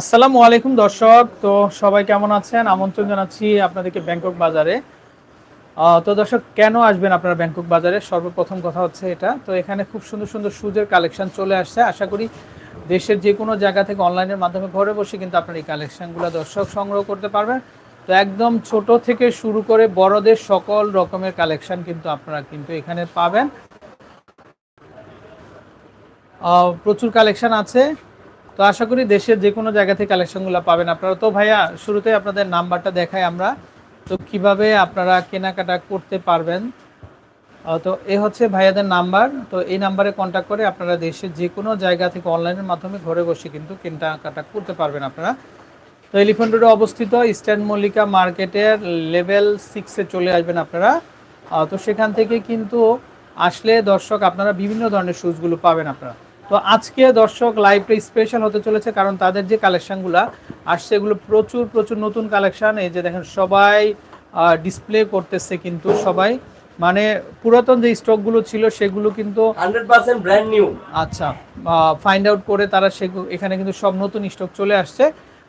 আসসালামু আলাইকুম দর্শক। তো সবাই কেমন আছেন? আমন্ত্রণ জানাচ্ছি আপনাদেরকে ব্যাংকক বাজারে। তো দর্শক, কেন আসবেন আপনারা ব্যাংকক বাজারে? সর্বপ্রথম কথা হচ্ছে এটা। তো এখানে খুব সুন্দর সুন্দর সুজের কালেকশন চলে আসছে। আশা করি দেশের যে কোনো জায়গা থেকে অনলাইনের মাধ্যমে ঘরে বসে কিন্তু আপনার এই কালেকশনগুলো দর্শক সংগ্রহ করতে পারবেন। তো একদম ছোট থেকে শুরু করে বড়দের সকল রকমের কালেকশন কিন্তু আপনারা কিন্তু এখানে পাবেন। প্রচুর কালেকশন আছে। তো আশা করি দেশের যে কোনো জায়গা থেকে কালেকশনগুলো পাবেন আপনারা। তো ভাইয়া শুরুতে আপনাদের নাম্বারটা দেখাই আমরা। তো কীভাবে আপনারা কেনাকাটা করতে পারবেন? তো এ হচ্ছে ভাইয়াদের নাম্বার। তো এই নাম্বারে কন্ট্যাক্ট করে আপনারা দেশের যে কোনো জায়গা থেকে অনলাইনের মাধ্যমে ঘরে বসে কিন্তু কেনাকাটা করতে পারবেন আপনারা। তো এলিফেন্ট রোডে অবস্থিত ইস্টার্ন মল্লিকা মার্কেটের লেভেল সিক্সে চলে আসবেন আপনারা। তো সেখান থেকে কিন্তু আসলে দর্শক আপনারা বিভিন্ন ধরনের শুজগুলো পাবেন আপনারা। তো আজকে দর্শক লাইভটা স্পেশাল হতে চলেছে কারণ তাদের যে কালেকশনগুলো আসছে এগুলো প্রচুর প্রচুর নতুন কালেকশন এই যে দেখেন সবাই ডিসপ্লে করতেছে কিন্তু সবাই। মানে পুরাতন যে স্টকগুলো ছিল সেগুলো কিন্তু ব্র্যান্ড নিউ আচ্ছা ফাইন্ড আউট করে তারা সে এখানে কিন্তু সব নতুন স্টক চলে আসছে।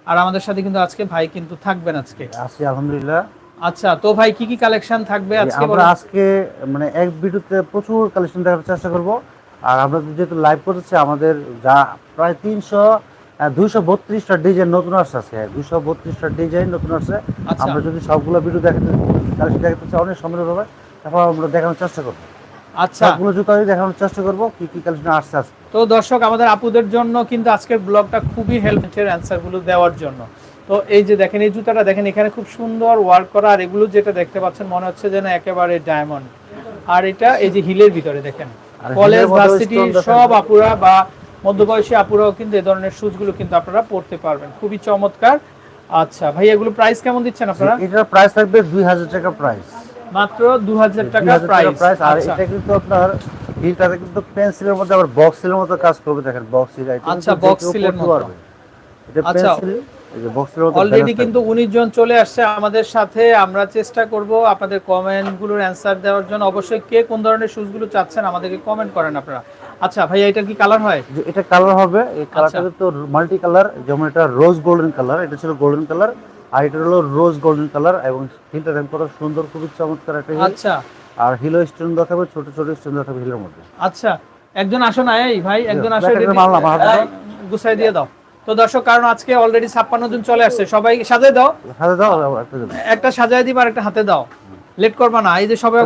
আর আমাদের সাথে কিন্তু আজকে ভাই কিন্তু থাকবেন আজকে। আছি আলহামদুলিল্লাহ। আচ্ছা তো ভাই কি কি কালেকশন থাকবে আজকে আমরা আজকে মানে এক ভিডিওতে প্রচুর কালেকশন দেখার চেষ্টা করব। আর আমরা যেহেতু লাইভ করতেছি আমাদের যা প্রায় তিনশো দুইশো বত্রিশটা ডিজাইন নতুন আসছে দুইশো বত্রিশটা ডিজাইন নতুন আসছে। আচ্ছা। আমরা যদি সবগুলো ভিডিও দেখাতে কালেকশন দেখাতে অনেক সময় হবে তারপর আমরা দেখানোর চেষ্টা করব। আচ্ছা। সবগুলো জুতাই দেখানোর চেষ্টা করব কি কি কালেকশন আসছে আজকে। তো দর্শক আমাদের আপুদের জন্য কিন্তু আজকের ব্লগটা খুবই হেল্পের অ্যান্সারগুলো দেওয়ার জন্য। তো এই যে দেখেন এই জুতাটা দেখেন এখানে খুব সুন্দর ওয়ার্ক করা আর এগুলো যেটা দেখতে পাচ্ছেন মনে হচ্ছে যেন একেবারে ডায়মন্ড আর এটা এই যে হিলের ভিতরে দেখেন। কলেজ ভার্সিটি সব আপুরা বা মধ্যবয়সী আপুরাও কিন্তু এই ধরনের শুজগুলো কিন্তু আপনারা পড়তে পারবেন। খুবই চমৎকার। আচ্ছা ভাই এগুলো প্রাইস কেমন দিচ্ছেন আপনারা? এটার প্রাইস থাকবে দুই হাজার টাকা প্রাইস মাত্র দু হাজার টাকা 2000 টাকা প্রাইস প্রাইস আর আচ্ছা। এটা কিন্তু আপনার হিলটাতে কিন্তু পেন্সিলের মধ্যে আবার বক্স সিলের মতো কাজ করবে দেখেন বক্স সিল আচ্ছা, এর মতো। এটা আচ্ছা। পেন্সিল অলরেডি কিন্তু উনিশ জন চলে আসছে আমাদের সাথে আমরা চেষ্টা করব আপনাদের কমেন্টগুলোর অ্যান্সার দেওয়ার জন্য। অবশ্যই কে কোন ধরনের শুজগুলো চাচ্ছেন আমাদেরকে কমেন্ট করেন আপনারা। আচ্ছা ভাইয়া এটার কি কালার হয়? এটা কালার হবে এই কালারটা আচ্ছা। কিন্তু মাল্টি কালার যেমন এটা রোজ গোল্ডেন কালার এটা ছিল গোল্ডেন কালার আর এটা হলো রোজ গোল্ডেন কালার এবং হিলটা দেখেন কত সুন্দর খুবই চমৎকার একটা আচ্ছা। আর হিলো স্টোন দেওয়া থাকবে ছোট ছোট স্টোন দেওয়া থাকবে হিলের মধ্যে। আচ্ছা। একজন আসো না এই ভাই একজন আসো। গুছাই দিয়ে দাও। তো দর্শক কারণ আজকে অলরেডি ছাপ্পান্ন জন চলে আসছে। সবাই সাজাই দাও। একটা সাজায় দিবা আর একটা হাতে দাও। লেট করবা না এই যে সবাই?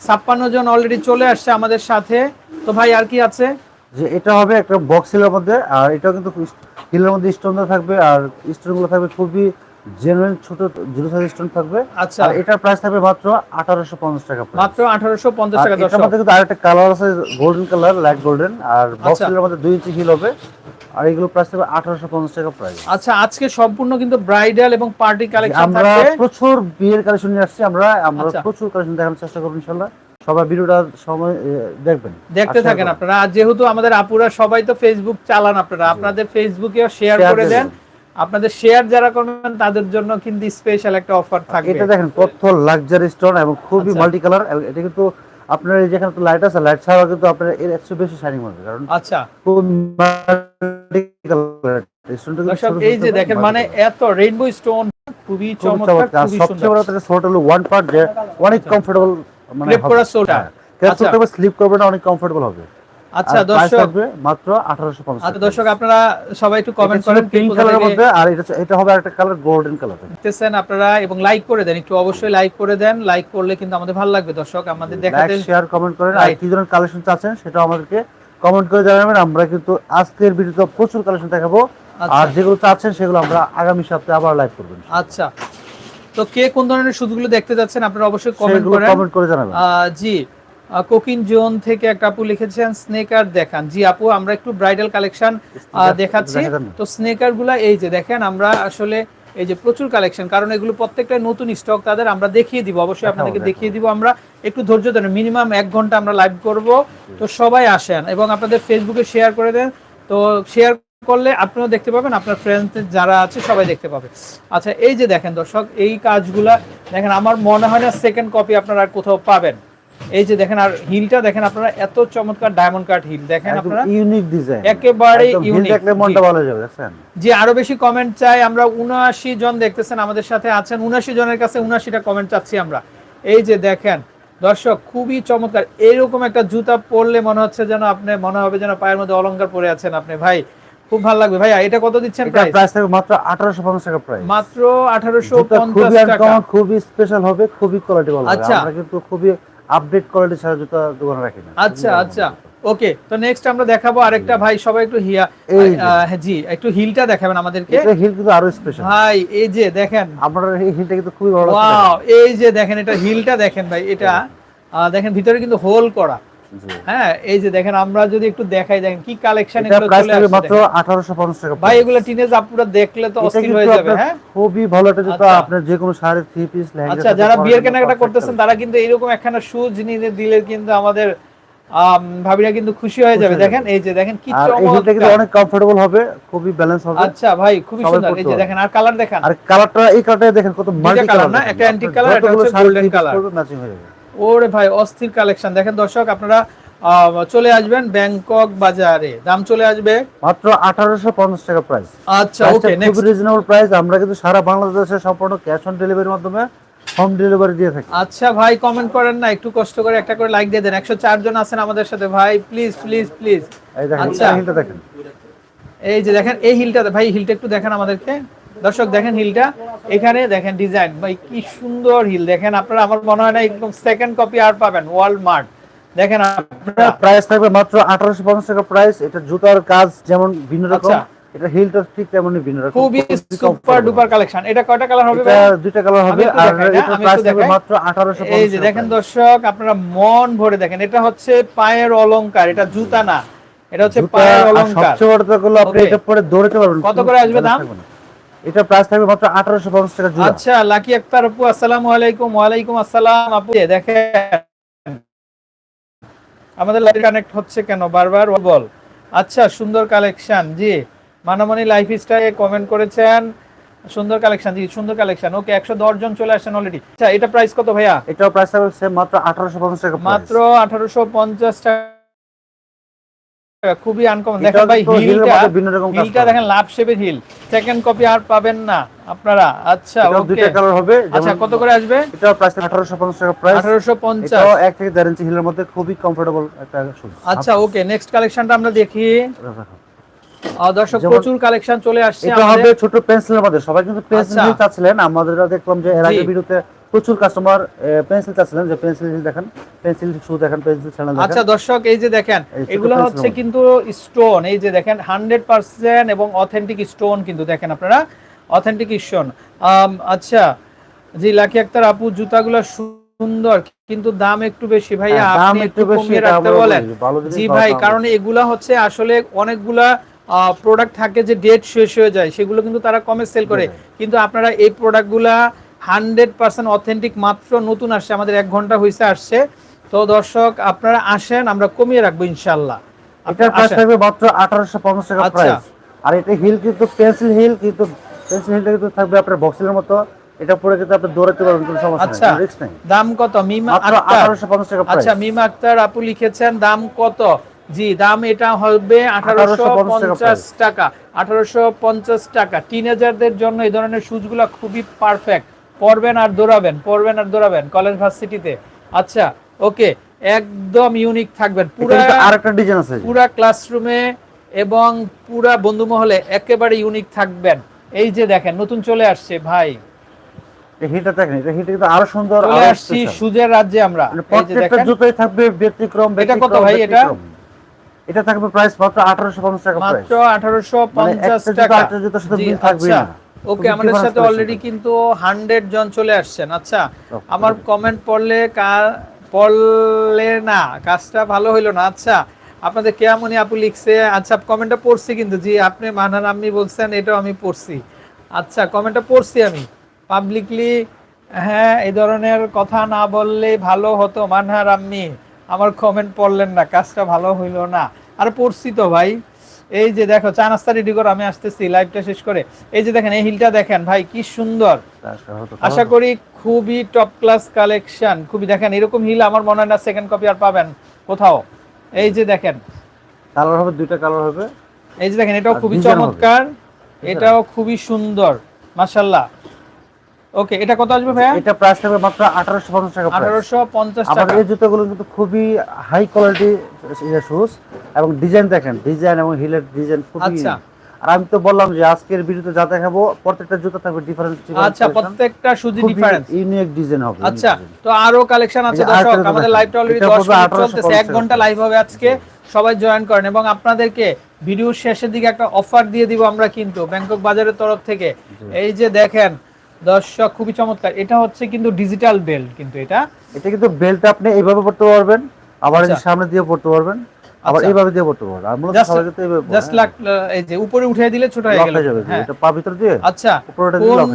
ছাপ্পান্ন জন অলরেডি চলে আসছে আমাদের সাথে। তো ভাই আর কি আছে? যে এটা হবে একটা বক্স হিলের মধ্যে আর এটা কিন্তু হিলের মধ্যে স্টোন থাকবে আর স্টোনগুলো থাকবে খুবই ছোট জিরো সাইজ স্টোন থাকবে। আচ্ছা। আর এটার প্রাইস থাকবে মাত্র আঠারোশো পঞ্চাশ টাকা মাত্র আঠারোশো পঞ্চাশ আর টাকা দর্শক। কিন্তু আরেকটা কালার আছে গোল্ডেন কালার লাইট গোল্ডেন আর বক্স আচ্ছা। মধ্যে দুই ইঞ্চি হিল হবে। আর এগুলো প্রাইস থাকবে আঠারোশো পঞ্চাশ টাকা প্রাইস আচ্ছা আজকে সম্পূর্ণ কিন্তু ব্রাইডাল এবং পার্টি কালেকশন আমরা প্রচুর বিয়ের কালেকশন নিয়ে আসছি আমরা। আমরা আচ্ছা। প্রচুর কালেকশন দেখানোর চেষ্টা করব ইনশাল্লাহ সবাই ভিডিওটা সময় দেখবেন। দেখতে থাকেন আপনারা। আর যেহেতু আমাদের আপুরা সবাই তো ফেসবুক চালান আপনারা আপনাদের ফেসবুকে শেয়ার করে দেন। আপনাদের শেয়ার যারা করবেন তাদের জন্য কিন্তু স্পেশাল একটা অফার থাকবে এটা দেখেন কত লাক্সারি স্টোন এবং খুবই আচ্ছা। মাল্টি কালার এটা কিন্তু আপনার এই যেখানে তো লাইট আছে লাইট ছাড়াও কিন্তু আপনার এর একশো বেশি শাইনিং হবে কারণ আচ্ছা। এই যে দেখেন মানে এত রেইনবো স্টোন খুবই চমৎকার সবচেয়ে বড় কথা হলো ওয়ান পার্ট যে অনেক কমফোর্টেবল মানে করা সোলটা। আচ্ছা। স্লিপ করবে না অনেক কমফোর্টেবল হবে আচ্ছা দর্শক মাত্র 1850 আচ্ছা দর্শক আপনারা সবাই একটু কমেন্ট করেন পিঙ্ক কালারের মধ্যে আর এটা এটা হবে একটা কালার গোল্ডেন কালার দেখতেছেন আপনারা এবং লাইক করে দেন একটু অবশ্যই লাইক করে দেন। লাইক করলে কিন্তু আমাদের ভালো লাগবে দর্শক আমাদের দেখাতে শেয়ার কমেন্ট করেন। আর কি ধরনের কালেকশন চাচ্ছেন সেটাও আমাদেরকে কমেন্ট করে জানাবেন। আমরা কিন্তু আজকের ভিডিওতে প্রচুর কালেকশন দেখাবো। আচ্ছা। আর যেগুলো চাচ্ছেন সেগুলো আমরা আগামী সপ্তাহে আবার লাইভ করবেন আচ্ছা। তো কে কোন ধরনের সুদগুলো দেখতে যাচ্ছেন আপনারা অবশ্যই কমেন্ট করেন। কমেন্ট করে জানাবেন। জি। কোকিন জোন থেকে একটা আপু লিখেছেন স্নেকার দেখান। জি আপু আমরা একটু ব্রাইডাল কালেকশন দেখাচ্ছি? তো স্নেকারগুলা এই যে দেখেন আমরা আসলে এই যে প্রচুর কালেকশন কারণ এগুলো প্রত্যেকটা নতুন স্টক তাদের আমরা দেখিয়ে দিব। অবশ্যই আপনাদেরকে দেখিয়ে দিব। আমরা একটু ধৈর্য ধরেন মিনিমাম এক ঘণ্টা আমরা লাইভ করব। তো সবাই আসেন এবং আপনাদের ফেসবুকে শেয়ার করে দেন। তো শেয়ার করলে আপনারা দেখতে পাবেন আপনার ফ্রেন্ডস যারা আছে সবাই দেখতে পাবে। আচ্ছা এই যে দেখেন দর্শক এই কাজগুলা দেখেন আমার মনে হয় না সেকেন্ড কপি আপনারা আর কোথাও পাবেন। এই যে দেখেন আর হিলটা দেখেন আপনারা এত চমৎকার ডায়মন্ড কাট হিল দেখেন আপনারা? ইউনিক ডিজাইন একেবারে ইউনিক দেখলে মনটা ভালো হয়ে যাবে দেখছেন? জি আরও বেশি কমেন্ট চাই। আমরা উনআশি জন দেখতেছেন আমাদের সাথে আছেন। উনআশি জনের কাছে উনআশিটা কমেন্ট চাচ্ছি আমরা। এই যে দেখেন দর্শক খুবই চমৎকার। এরকম একটা জুতা পরলে মনে হচ্ছে যেন আপনি মনে হবে যেন পায়ের মধ্যে অলংকার পরে আছেন আপনি। ভাই খুব ভালো লাগবে। ভাইয়া এটা কত দিচ্ছেন প্রাইস প্রাইস থাকবে মাত্র 1850 টাকা প্রাইস মাত্র আঠারোশো জুতা খুবই পঞ্চাশ টাকা। আনকমন খুবই স্পেশাল হবে খুবই কোয়ালিটি ভালো আচ্ছা। আমরা কিন্তু খুবই আপডেট কোয়ালিটি ছাড়া জুতা দোকানে রাখি না। আচ্ছা আচ্ছা। ওকে তো নেক্সট আমরা দেখাবো আরেকটা ভাই সবাই একটু হিয়া হ্যাঁ, জি একটু হিলটা দেখাবেন আমাদেরকে। এটা হিল কিন্তু আরও স্পেশাল ভাই এই যে দেখেন। আপনার এই হিলটা কিন্তু খুবই ভালো ওয়াও এই যে দেখেন এটা হিলটা দেখেন ভাই এটা। দেখেন ভিতরে কিন্তু হোল করা। হ্যাঁ এই যে দেখেন আমরা যদি একটু দেখাই দেখেন কি কালেকশন এগুলো চলে আসছে মাত্র 1850 টাকা ভাই এগুলো টিনেজ আপুরা দেখলে তো অস্থির হয়ে যাবে হ্যাঁ? খুবই ভালো আচ্ছা। আপনার যে কোনো শাড়ি থ্রি পিস লেহেঙ্গা আচ্ছা যারা বিয়ের কেনাকাটা করতেছেন তারা কিন্তু এরকম একখানা শুজ নিয়ে দিলে কিন্তু আমাদের আম, ভাবিরা কিন্তু খুশি হয়ে যাবে। দেখেন এই যে দেখেন কি কিন্তু অনেক কমফোর্টেবল হবে খুবই ব্যালেন্স হবে। আচ্ছা ভাই খুবই সুন্দর। এই যে দেখেন আর কালার দেখেন। আর কালারটা এই কালারটা দেখেন কত মাল্টি কালার না? একটা colour, একটা হচ্ছে golden colour। ম্যাচিং হয়ে যাবে। ওরে ভাই অস্থির কালেকশন দেখেন দর্শক আপনারা চলে আসবেন ব্যাংকক বাজারে। দাম চলে আসবে? মাত্র 1850 টাকা প্রাইস আচ্ছা ওকে নেক্সট রিজনেবল প্রাইস আমরা কিন্তু সারা বাংলাদেশে সম্পূর্ণ ক্যাশ অন ডেলিভারির মাধ্যমে হোম ডেলিভারি দিয়ে থাকি। আচ্ছা ভাই কমেন্ট করেন না একটু কষ্ট করে একটা করে লাইক দিয়ে দেন। একশো চার জন আছেন আমাদের সাথে। ভাই প্লিজ প্লিজ প্লিজ এই দেখেন। হিলটা দেখেন। এই যে দেখেন এই হিলটা ভাই হিলটা একটু দেখেন আমাদেরকে। দর্শক দেখেন হিলটা। এখানে দেখেন ডিজাইন। ভাই কি সুন্দর হিল। দেখেন আপনারা আমার মনে হয় না একদম সেকেন্ড কপি আর পাবেন ওয়ালমার্ট দেখেন আপনারা প্রাইস থাকবে মাত্র 1850 টাকা প্রাইস এটা জুতার কাজ যেমন ভিন্ন রকম আচ্ছা। এটা হিলটা ঠিক তেমনই ভিন্ন রকম। খুবই সুপার ডুপার কালেকশন এটা কয়টা কালার হবে এটা দুইটা কালার হবে আর? এটা প্রাইস থাকবে মাত্র 1850 এই যে দেখেন দর্শক আপনারা মন ভরে দেখেন এটা হচ্ছে পায়ের অলংকার এটা জুতা না এটা হচ্ছে পায়ের অলংকার। সবচেয়ে বড় কথা হলো আপনি এটা পরে দৌড়াতে পারবেন কত করে আসবে দাম? এটা প্রাইস থাকবে মাত্র 1850 টাকা জোড়া। আচ্ছা লাকি আক্তার আপু আসসালামু আলাইকুম। ওয়ালাইকুম আসসালাম। আপু দেখেন আমাদের লাইভ কানেক্ট হচ্ছে কেন? বারবার বল। আচ্ছা সুন্দর কালেকশন জি। মানামনি লাইফ স্টাইলে কমেন্ট করেছেন। সুন্দর কালেকশন জি সুন্দর কালেকশন ওকে একশো দশ জন চলে আসেন অলরেডি আচ্ছা এটা প্রাইস কত ভাইয়া? এটাও প্রাইস থাকবে মাত্র 1850 টাকা মাত্র আঠারোশো পঞ্চাশ টাকা। খুবই আনকমন দেখেন ভাই হিলটা হিলটা দেখেন লাভ শেপের হিল সেকেন্ড কপি আর পাবেন না আপনারা। আচ্ছা ওকে দুইটা কালার হবে আচ্ছা কত করে আসবে? এটাও প্রাইস 1850 টাকা প্রাইস আঠারোশো পঞ্চাশ। এটাও এক থেকে ইঞ্চি হিলের মধ্যে খুবই কমফোর্টেবল একটা শুজ আচ্ছা ওকে নেক্সট কালেকশনটা আমরা দেখি। দর্শক প্রচুর কালেকশন চলে আসছে এটা হবে ছোট পেন্সিলের মধ্যে সবাই কিন্তু পেন্সিল আচ্ছা। চাচ্ছিলেন। আমাদের দেখলাম যে এর আগে। ভিডিওতে প্রচুর কাস্টমার পেন্সিল চাচ্ছিলেন যে পেন্সিল দেখেন পেন্সিল শু দেখেন পেন্সিল ছেড়া আচ্ছা দর্শক এই যে দেখেন এগুলো হচ্ছে কিন্তু স্টোন এই যে দেখেন হান্ড্রেড পার্সেন্ট এবং অথেন্টিক স্টোন কিন্তু দেখেন আপনারা অথেন্টিক স্টোন আচ্ছা জি লাকি আক্তার আপু জুতাগুলো সুন্দর কিন্তু দাম একটু বেশি ভাইয়া হ্যাঁ, দাম আপনি একটু কমিয়ে রাখতে বলেন। জি ভাই কারণ এগুলা হচ্ছে আসলে অনেকগুলা প্রোডাক্ট থাকে যে ডেট শেষ হয়ে যায় সেগুলো কিন্তু তারা কমে সেল করে। কিন্তু আপনারা এই প্রোডাক্টগুলা হান্ড্রেড পার্সেন্ট অথেন্টিক মাত্র নতুন আসছে আমাদের এক ঘণ্টা হয়েছে আসছে। তো দর্শক আপনারা আসেন আমরা কমিয়ে রাখব ইনশাল্লাহ এটার আপনারা প্রাইস থাকবে মাত্র 1850 টাকা আচ্ছা। প্রাইস আর এটা হিল কিন্তু পেন্সিল হিল কিন্তু পেন্সিল হিলটা কিন্তু থাকবে আপনার বক্সের মতো। এটা পরে কিন্তু আপনি দৌড়াতে পারবেন কোনো সমস্যা আচ্ছা। নেই। দাম কত? মিমা মাত্র আক্তার। 1850 টাকা আচ্ছা মিমা আক্তার আপু লিখেছেন দাম কত? জি দাম এটা হবে আঠারোশো 1850 পঞ্চাশ টাকা আঠারোশো পঞ্চাশ টাকা। টিনেজারদের জন্য এই ধরনের শুজগুলো খুবই পারফেক্ট পরবেন আর দৌড়াবেন পরবেন আর দৌড়াবেন কলেজ ভার্সিটিতে। আচ্ছা ওকে একদম ইউনিক থাকবেন। পুরা আরেকটা ডিজাইন আছে। পুরা ক্লাসরুমে এবং পুরা বন্ধু মহলে একেবারে ইউনিক থাকবেন। এই যে দেখেন নতুন চলে আসছে ভাই। হিলটা দেখেন এটা কিন্তু আরও সুন্দর চলে আসছি। সুজের রাজ্যে আমরা। মানে এই যে প্রত্যেকটা দেখেন। জুতোই থাকবে ব্যতিক্রম এটা কত ভাই এটা? এটা থাকবে প্রাইস মাত্র 1850 টাকা মাত্র আঠারোশো মানে টাকা। জুতোর সাথে মিল থাকবেই আচ্ছা। না। ওকে আমাদের সাথে অলরেডি কিন্তু হান্ড্রেড জন চলে আসছেন। আচ্ছা আমার কমেন্ট পড়লে পড়লে না কাজটা ভালো হইল না। আচ্ছা আপনাদের কেয়ামনি আপু লিখছে? আচ্ছা কমেন্টটা পড়ছি কিন্তু। জি আপনি মানহার আম্মি বলছেন এটাও আমি পড়ছি। আচ্ছা কমেন্টটা পড়ছি আমি। পাবলিকলি হ্যাঁ এই ধরনের কথা না বললে ভালো হতো মানহার আম্মি। আমার কমেন্ট পড়লেন না কাজটা ভালো হইল না। আর পড়ছি তো ভাই। এই যে দেখো চা নাস্তা রেডি করো আমি আসতেছি লাইভটা শেষ করে। এই যে দেখেন এই হিলটা দেখেন ভাই কি সুন্দর। আশা করি খুবই টপ ক্লাস কালেকশন খুবই দেখেন এরকম হিল আমার মনে হয় না সেকেন্ড কপি আর পাবেন কোথাও। এই যে দেখেন। কালার হবে দুইটা কালার হবে। এই যে দেখেন এটাও খুবই চমৎকার। এটাও খুবই সুন্দর মাশাল্লাহ ওকে এটা কত আসবে ভাইয়া? এটা প্রাইস থাকবে মাত্র আঠারোশো পঞ্চাশ টাকা price। আঠারোশো পঞ্চাশ আমাদের টাকা। এই জুতোগুলো কিন্তু খুবই হাই কোয়ালিটি শুজ এবং ডিজাইন দেখেন ডিজাইন এবং হিলের ডিজাইন খুবই আচ্ছা। আর আমি তো বললাম যে আজকের ভিডিওতে যা দেখাবো প্রত্যেকটা জুতো থাকবে ডিফারেন্ট আচ্ছা প্রত্যেকটা সুজি ডিফারেন্স ইউনিক ডিজাইন হবে আচ্ছা তো আরও কালেকশন আছে দর্শক আমাদের লাইভটা অলরেডি 10 মিনিট চলতেছে এক ঘণ্টা লাইভ হবে আজকে। সবাই জয়েন করেন এবং আপনাদেরকে ভিডিওর শেষের দিকে একটা অফার দিয়ে দিব আমরা কিন্তু ব্যাংকক বাজারের তরফ থেকে। এই যে দেখেন দর্শক খুবই চমৎকার। এটা হচ্ছে কিন্তু ডিজিটাল বেল্ট কিন্তু এটা। এটা কিন্তু বেল্ট আপনি এইভাবে পড়তে পারবেন আবার এই আচ্ছা। সামনে দিয়ে পড়তে পারবেন আবার আচ্ছা। এইভাবে দিয়ে পড়তে পারবেন। আর মূলত সবাই কিন্তু এইভাবে জাস্ট লাক এই যে উপরে উঠিয়ে দিলে ছোট হয়ে গেল। যাবে হ্যাঁ। এটা পা ভিতর দিয়ে? আচ্ছা উপরটা দিয়ে কোন লক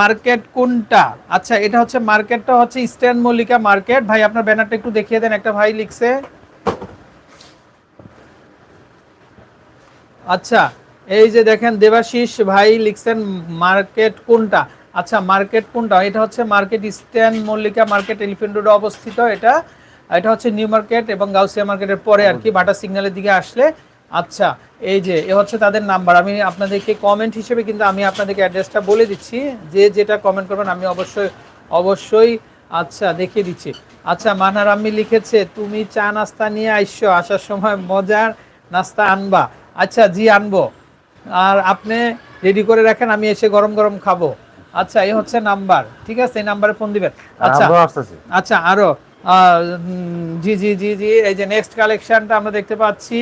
মার্কেট কোনটা? আচ্ছা এটা হচ্ছে মার্কেটটা হচ্ছে ইস্টার্ন মল্লিকা মার্কেট। ভাই আপনার ব্যানারটা একটু দেখিয়ে দেন একটা ভাই লিখছে। আচ্ছা এই যে দেখেন দেবাশিস ভাই লিখছেন মার্কেট কোনটা? আচ্ছা মার্কেট কোনটা? এটা হচ্ছে market Eastern Mallika Market Elephant রোডে অবস্থিত এটা। এটা হচ্ছে নিউ মার্কেট এবং গাউসিয়া মার্কেটের পরে আর কি, বাটা সিগন্যালের দিকে আসলে। আচ্ছা এই যে, এ হচ্ছে তাদের নাম্বার। আমি আপনাদেরকে কমেন্ট হিসেবে কিন্তু আমি আপনাদেরকে অ্যাড্রেসটা বলে দিচ্ছি। যে যেটা কমেন্ট করবেন, আমি অবশ্যই অবশ্যই আচ্ছা দেখিয়ে দিচ্ছি। আচ্ছা মানার আম্মি লিখেছে, তুমি চা নাস্তা নিয়ে আইসো, আসার সময় মজার নাস্তা আনবা। আচ্ছা জি, আনব। আর আপনি রেডি করে রাখেন, আমি এসে গরম গরম খাব। আচ্ছা এই হচ্ছে নাম্বার ঠিক আছে? এই নাম্বারে ফোন দিবেন। আচ্ছা। আচ্ছা আরও জি জি জি জি এই যে নেক্সট কালেকশনটা আমরা দেখতে পাচ্ছি।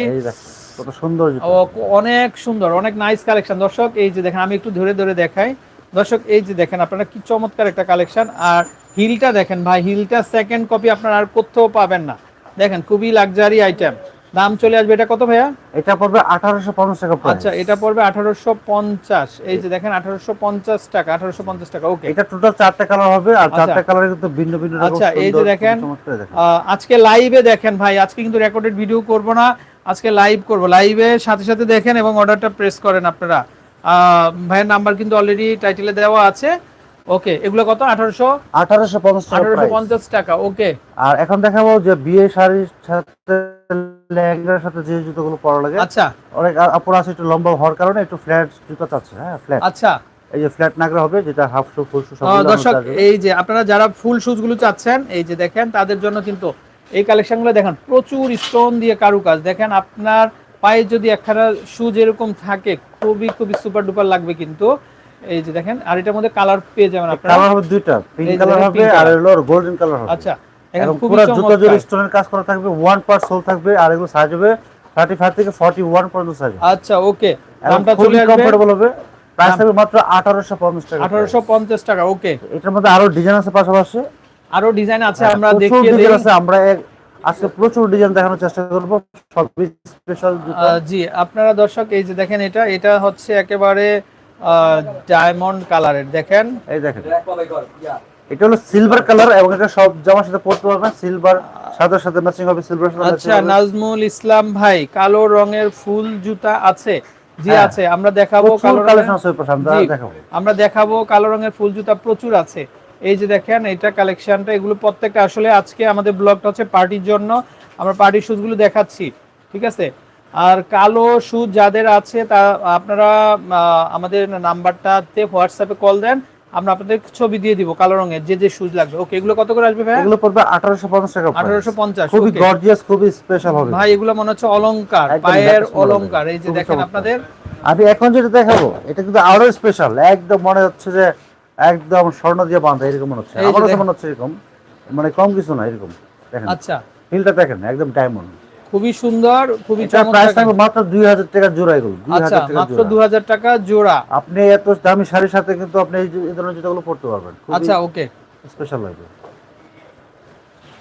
কত সুন্দর ও অনেক সুন্দর অনেক নাইস কালেকশন দর্শক এই যে দেখেন আমি একটু ধরে ধরে দেখাই। দর্শক এই যে দেখেন আপনারা কি চমৎকার একটা কালেকশন আর হিলটা দেখেন ভাই হিলটা সেকেন্ড কপি আপনারা আর কোথাও পাবেন না। দেখেন খুবই লাক্সারি আইটেম দাম চলে আসবে এটা কত ভাইয়া? এটা পড়বে আঠারোশো পঞ্চাশ টাকা। আচ্ছা এটা পড়বে আঠারোশো পঞ্চাশ। এই যে দেখেন আঠারোশো পঞ্চাশ টাকা আঠারোশো পঞ্চাশ টাকা ওকে এটা টোটাল চারটা কালার হবে আর আচ্ছা। চারটা কালারে কিন্তু ভিন্ন ভিন্ন রকম আচ্ছা, এই যে দেখেন, আজকে লাইভে দেখেন ভাই আজকে কিন্তু রেকর্ডেড ভিডিও করব না আজকে লাইভ করব। লাইভে সাথে সাথে দেখেন এবং অর্ডারটা প্রেস করেন আপনারা। আহ, ভাইয়ের নাম্বার কিন্তু অলরেডি টাইটেলে দেওয়া আছে। ওকে এগুলো কত? আঠারোশো? আঠারোশো পঞ্চাশ টাকা ওকে আর এখন দেখাবো যে বিয়ে শাড়ির সাথে লেহেঙ্গার সাথে যে জুতোগুলো পরা লাগে আচ্ছা। অনেক আপুরা আছে একটু লম্বা হওয়ার কারণে একটু ফ্ল্যাট জুতো চাচ্ছে হ্যাঁ ফ্ল্যাট আচ্ছা। এই যে ফ্ল্যাট নাগরা হবে যেটা হাফ শু ফুল শু সব দর্শক এই যে আপনারা যারা ফুল শুজগুলো চাচ্ছেন এই যে দেখেন তাদের জন্য কিন্তু এই কালেকশনগুলো দেখেন প্রচুর স্টোন দিয়ে কারুকাজ। দেখেন আপনার পায়ে যদি একখানা শুজ এরকম থাকে খুবই খুবই সুপার ডুপার লাগবে কিন্তু। এই যে দেখেন আর এটার মধ্যে কালার পেয়ে যাবেন আপনারা। কালার হবে দুইটা পিঙ্ক কালার হবে আর গোল্ডেন কালার হবে। আচ্ছা এবং পুরো জুতো জুড়ে স্টোনের কাজ করা থাকবে ওয়ান পার্ট সোল থাকবে আর এগুলো সাইজ হবে থার্টি ফাইভ থেকে ফর্টি ওয়ান পর্যন্ত সাইজ আচ্ছা ওকে দামটা চলে আসবে। কমফোর্টেবল হবে। প্রাইস থাকবে মাত্র আঠারোশো পঞ্চাশ টাকা। আঠারোশো পঞ্চাশ টাকা ওকে এটার মধ্যে আরও ডিজাইন আছে পাশাপাশি। আরও ডিজাইন আছে হ্যাঁ, আমরা প্রচুর দেখিয়ে দিই। আছে আমরা আজকে প্রচুর ডিজাইন দেখানোর চেষ্টা করব। সবই স্পেশাল জি আপনারা দর্শক এই যে দেখেন এটা এটা হচ্ছে একেবারে ডায়মন্ড কালারের দেখেন। এই দেখেন। এটা হলো সিলভার কালার এবং এটা সব জামার সাথে পরতে পারবেন। সিলভার সাদার সাথে ম্যাচিং হবে সিলভার সাথে আচ্ছা নাজমুল ইসলাম ভাই কালো রঙের ফুল জুতা আছে? জি হ্যাঁ। আছে আমরা দেখাবো কালো কালেকশন রঙের আছে জি, দেখাবো। আমরা দেখাবো কালো রঙের ফুল জুতা প্রচুর আছে। এই যে দেখেন এটা কালেকশনটা এগুলো প্রত্যেকটা আসলে আজকে আমাদের ব্লগটা হচ্ছে পার্টির জন্য। আমরা পার্টির শুজগুলো দেখাচ্ছি ঠিক আছে? আর কালো শুজ যাদের আছে তা আপনারা আমাদের নাম্বারটাতে হোয়াটসঅ্যাপে কল দেন আমরা আপনাদের ছবি দিয়ে দিব কালো রঙের যে যে শুজ লাগবে। ওকে এগুলো কত করে আসবে ভাই এগুলো পড়বে আঠারোশো পঞ্চাশ টাকা price। আঠারোশো পঞ্চাশ খুবই গর্জিয়াস খুবই স্পেশাল হবে। ভাই এগুলো মনে হচ্ছে অলংকার পায়ের অলংকার এই যে দেখেন আপনাদের। আমি এখন যেটা দেখাবো এটা কিন্তু আরও স্পেশাল একদম মনে হচ্ছে যে একদম স্বর্ণ দিয়ে বাঁধা এরকম মনে হচ্ছে। আমারও মনে হচ্ছে এরকম মানে কম কিছু না এরকম। দেখেন আচ্ছা। হিলটা দেখেন একদম ডায়মন্ড খুবই সুন্দর খুবই চমৎকার। মাত্র দুই হাজার টাকা জোড়া এগুলো দুই আচ্ছা হাজার টাকা মাত্র জোড়া। দু হাজার টাকা জোড়া। আপনি এত দামি শাড়ির সাথে কিন্তু আপনি এই ধরনের জুতাগুলো পরতে পারবেন। আচ্ছা ওকে। স্পেশাল লাগবে।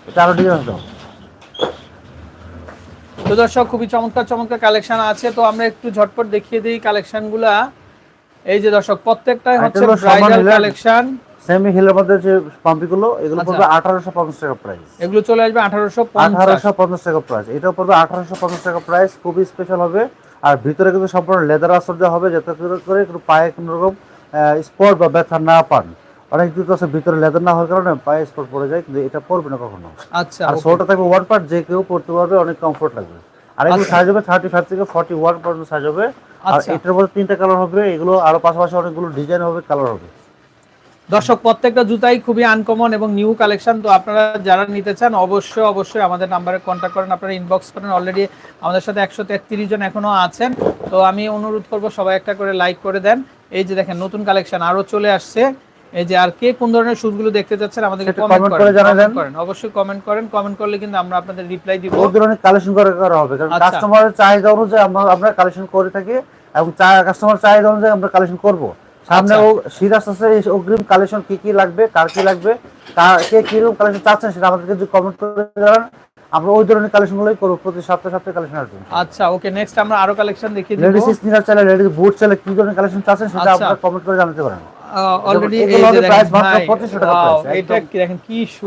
এটা আরও ডিজাইন আছে। তো দর্শক খুবই চমৎকার চমৎকার কালেকশন আছে। তো আমরা একটু ঝটপট দেখিয়ে দিই কালেকশনগুলা। এই যে দর্শক প্রত্যেকটাই হচ্ছে ব্রাইডাল কালেকশন। সেমি হিলের মধ্যে যে পাম্পিগুলো এগুলো আচ্ছা। পড়বে আঠারোশো পঞ্চাশ টাকা প্রাইস এগুলো চলে আসবে আঠারোশো আঠারোশো পঞ্চাশ টাকা প্রাইস এটা পড়বে আঠারোশো পঞ্চাশ টাকা প্রাইস খুবই স্পেশাল হবে। আর ভিতরে কিন্তু সম্পূর্ণ লেদার আসর দেওয়া হবে যাতে করে একটু পায়ে কোনো রকম স্পট বা ব্যথা না পান। অনেক জুতো আছে ভিতরে লেদার না হওয়ার কারণে পায়ে স্পট পড়ে যায় কিন্তু এটা পড়বে না কখনো। আচ্ছা আর. সোলটা থাকবে ওয়ান পার্ট যে কেউ পড়তে পারবে অনেক কমফোর্ট লাগবে। আর এগুলো আচ্ছা। সাইজ হবে থার্টি ফাইভ থেকে ফর্টি ওয়ান পর্যন্ত সাইজ হবে। আর আচ্ছা। এটার মধ্যে তিনটা কালার হবে এগুলো আরও পাশাপাশি অনেকগুলো ডিজাইন হবে কালার হবে। দর্শক প্রত্যেকটা জুতাই খুবই আনকমন এবং নিউ কালেকশন তো আপনারা যারা নিতে চান অবশ্যই অবশ্যই আমাদের নাম্বারে কন্ট্যাক্ট করেন আপনারা ইনবক্স করেন। অলরেডি আমাদের সাথে একশো তেত্রিশ জন এখনও আছেন তো আমি অনুরোধ করব সবাই একটা করে লাইক করে দেন। এই যে দেখেন নতুন কালেকশন আরও চলে আসছে। এই যে আর কে কোন ধরনের শুজগুলো দেখতে চাচ্ছেন আমাদেরকে কমেন্ট করে জানাবেন। করেন অবশ্যই কমেন্ট করেন। কমেন্ট করলে কিন্তু আমরা আপনাদের রিপ্লাই দিব। ওই ধরনের কালেকশন করে করা হবে কারণ আচ্ছা। কাস্টমারের চাহিদা অনুযায়ী আমরা আমরা কালেকশন করে থাকি এবং কাস্টমার চাহিদা অনুযায়ী আমরা কালেকশন করব। সামনে আচ্ছা। ও শীত আসতেছে অগ্রিম কালেকশন কি কি লাগবে কার কি লাগবে কে কীরকম কালেকশন চাচ্ছেন সেটা আমাদেরকে যদি কমেন্ট করে জানান আমরা ওই ধরনের কালেকশন গুলোই করব প্রতি সপ্তাহে সপ্তাহে কালেকশন আসবে আচ্ছা ওকে নেক্সট আমরা আরও কালেকশন দেখিয়ে দেব লেডিস স্নিকার চাইলে লেডিস বুট চাইলে কি ধরনের কালেকশন চাচ্ছেন সেটা আচ্ছা। আপনারা কমেন্ট করে জানাতে পারেন অলরেডি এই যে দেখেন মাত্র 2500 টাকা wow, এটা কি দেখেন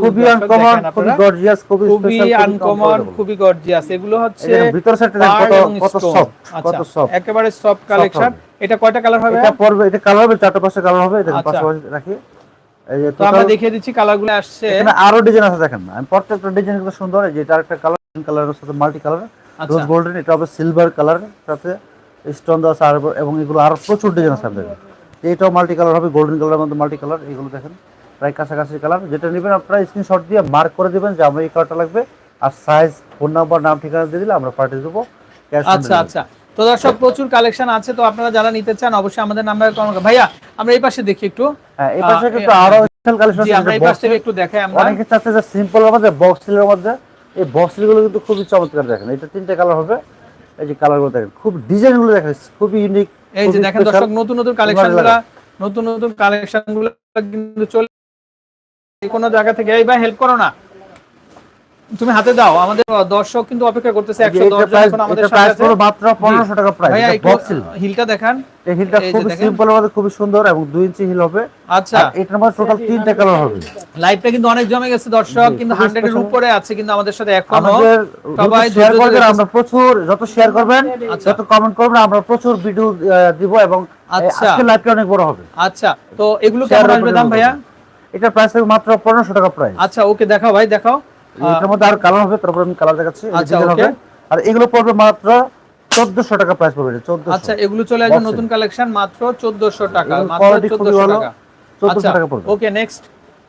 খুবই আনকমন খুবই গর্জিয়াস খুবই খুবই আনকমন খুবই গর্জিয়াস এগুলো হচ্ছে ভিতর কত কত সফট কত আচ্ছা, সফট একেবারে সফট কালেকশন এটা কয়টা কালার হবে? এটা পড়বে এটা কালার হবে চারটা পাঁচটা কালার হবে দেখেন আচ্ছা। পাশাপাশি রাখি। এই যে তো আমরা দেখিয়ে দিচ্ছি কালারগুলো আসছে। এখানে আরও ডিজাইন আছে দেখেন। আমি প্রত্যেকটা ডিজাইন কিন্তু সুন্দর এই যে এটা আরেকটা কালার কালারের সাথে মাল্টি কালার আচ্ছা। রোজ গোল্ডেন এটা হবে সিলভার কালার সাথে স্টোন দেওয়া আছে আর এবং এগুলো আরও প্রচুর ডিজাইন আছে আপনাদের এইটাও মাল্টি কালার হবে গোল্ডেন কালারের মধ্যে মাল্টি কালার এগুলো দেখেন। প্রায় কাছাকাছি কালার যেটা নেবেন আপনারা স্ক্রিনশট দিয়ে মার্ক করে দিবেন যে আমার এই কালারটা লাগবে। আর সাইজ ফোন নাম্বার নাম ঠিকানা দিয়ে দিলে আমরা পাঠিয়ে দেবো। আচ্ছা আচ্ছা। তো দর্শক প্রচুর কালেকশন আছে। তো আপনারা যারা নিতে চান অবশ্যই আমাদের নাম্বারে ভাইয়া আমরা এই পাশে দেখি একটু। হ্যাঁ এই পাশে আহ, কিন্তু এ- আরও স্পেশাল কালেকশন জি আমরা এই পাশ থেকে একটু দেখাই আমরা। অনেকে চাচ্ছে যে সিম্পল মধ্যে বক্স সিলের মধ্যে। এই বক্স সিলগুলো কিন্তু খুবই চমৎকার দেখেন। এটা তিনটে কালার হবে। এই যে কালারগুলো দেখেন খুব ডিজাইনগুলো দেখেন খুবই ইউনিক এই যে দেখেন দর্শক নতুন নতুন কালেকশনগুলা নতুন নতুন কালেকশনগুলো কিন্তু চলে কোনো জায়গা থেকে এই ভাই হেল্প করো না। তুমি হাতে দাও আমাদের দর্শক কিন্তু অপেক্ষা করতেছে একশো দশ জন এখন আমাদের সাথে আছে। মাত্র পনেরোশো টাকা প্রাইস একটু বক্স হিলটা দেখান। এই হিলটা দেখেন। সিম্পল মধ্যে খুবই সুন্দর এবং দুই ইঞ্চি হিল হবে। আচ্ছা। আর এটার মধ্যে টোটাল তিনটা কালার হবে। লাইভটা কিন্তু অনেক জমে গেছে দর্শক কিন্তু খুবই হান্ড্রেড এর উপরে আছে কিন্তু আমাদের সাথে এখনও। আমাদের সবাই শেয়ার করবেন আমরা প্রচুর যত শেয়ার করবেন আচ্ছা। যত কমেন্ট করবেন আমরা প্রচুর ভিডিও দিব এবং আচ্ছা। আজকে লাইভটা অনেক বড় হবে। আচ্ছা তো এগুলো কেমন আসবে দাম ভাইয়া? এটা প্রাইস মাত্র পনেরোশো টাকা প্রাইস আচ্ছা ওকে দেখাও ভাই দেখাও। এটার মধ্যে আর কালার হবে তারপর আমি কালার দেখাচ্ছি আচ্ছা. হবে। আর এগুলো পড়বে মাত্র চোদ্দশো টাকা প্রাইস পড়বে চোদ্দশো আচ্ছা এগুলো চলে আসবে নতুন কালেকশন মাত্র 1400 টাকা মাত্র quality 1400 টাকা 1400 আচ্ছা টাকা পড়বে। ওকে নেক্সট